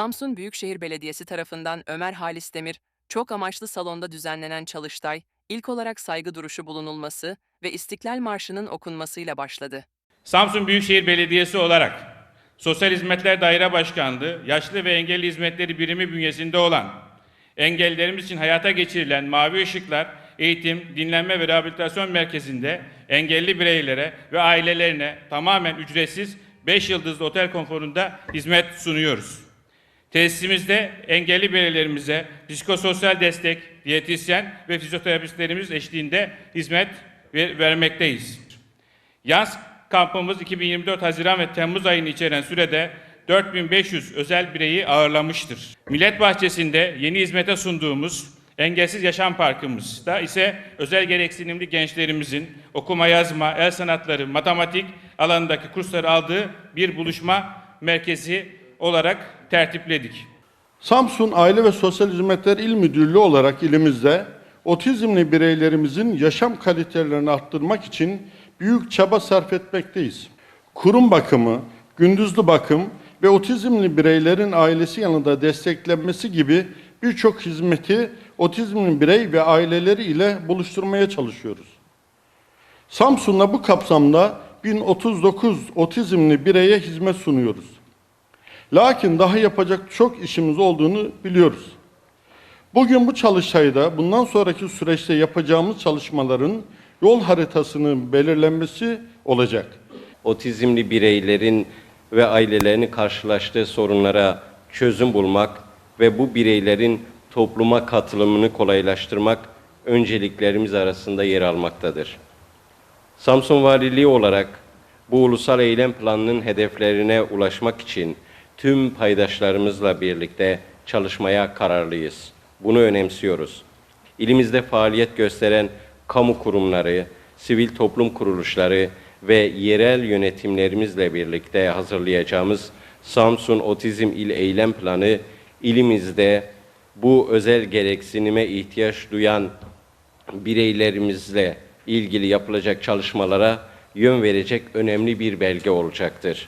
Samsun Büyükşehir Belediyesi tarafından Ömer Halis Demir, çok amaçlı salonda düzenlenen çalıştay, ilk olarak saygı duruşu bulunulması ve İstiklal Marşı'nın okunmasıyla başladı. Samsun Büyükşehir Belediyesi olarak Sosyal Hizmetler Daire Başkanlığı, Yaşlı ve Engelli Hizmetleri Birimi bünyesinde olan engellilerimiz için hayata geçirilen Mavi Işıklar Eğitim, Dinlenme ve Rehabilitasyon Merkezi'nde engelli bireylere ve ailelerine tamamen ücretsiz 5 yıldızlı otel konforunda hizmet sunuyoruz. Tesisimizde engelli bireylerimize psikososyal destek, diyetisyen ve fizyoterapistlerimiz eşliğinde hizmet ver- vermekteyiz. Yaz kampımız 2024 Haziran ve Temmuz ayını içeren sürede 4500 özel bireyi ağırlamıştır. Millet Bahçesi'nde yeni hizmete sunduğumuz Engelsiz Yaşam Parkımızda ise özel gereksinimli gençlerimizin okuma yazma, el sanatları, matematik alanındaki kursları aldığı bir buluşma merkezi olarak tertipledik. Samsun Aile ve Sosyal Hizmetler İl Müdürlüğü olarak ilimizde otizmli bireylerimizin yaşam kalitelerini arttırmak için büyük çaba sarf etmekteyiz. Kurum bakımı, gündüzlü bakım ve otizmli bireylerin ailesi yanında desteklenmesi gibi birçok hizmeti otizmli birey ve aileleri ile buluşturmaya çalışıyoruz. Samsun'da bu kapsamda 1039 otizmli bireye hizmet sunuyoruz. Lakin daha yapacak çok işimiz olduğunu biliyoruz. Bugün bu çalıştayda bundan sonraki süreçte yapacağımız çalışmaların yol haritasının belirlenmesi olacak. otizmli bireylerin ve ailelerinin karşılaştığı sorunlara çözüm bulmak ve bu bireylerin topluma katılımını kolaylaştırmak önceliklerimiz arasında yer almaktadır. Samsun Valiliği olarak bu ulusal eylem planının hedeflerine ulaşmak için tüm paydaşlarımızla birlikte çalışmaya kararlıyız. Bunu önemsiyoruz. İlimizde faaliyet gösteren kamu kurumları, sivil toplum kuruluşları ve yerel yönetimlerimizle birlikte hazırlayacağımız Samsun Otizm İl Eylem Planı ilimizde bu özel gereksinime ihtiyaç duyan bireylerimizle ilgili yapılacak çalışmalara yön verecek önemli bir belge olacaktır.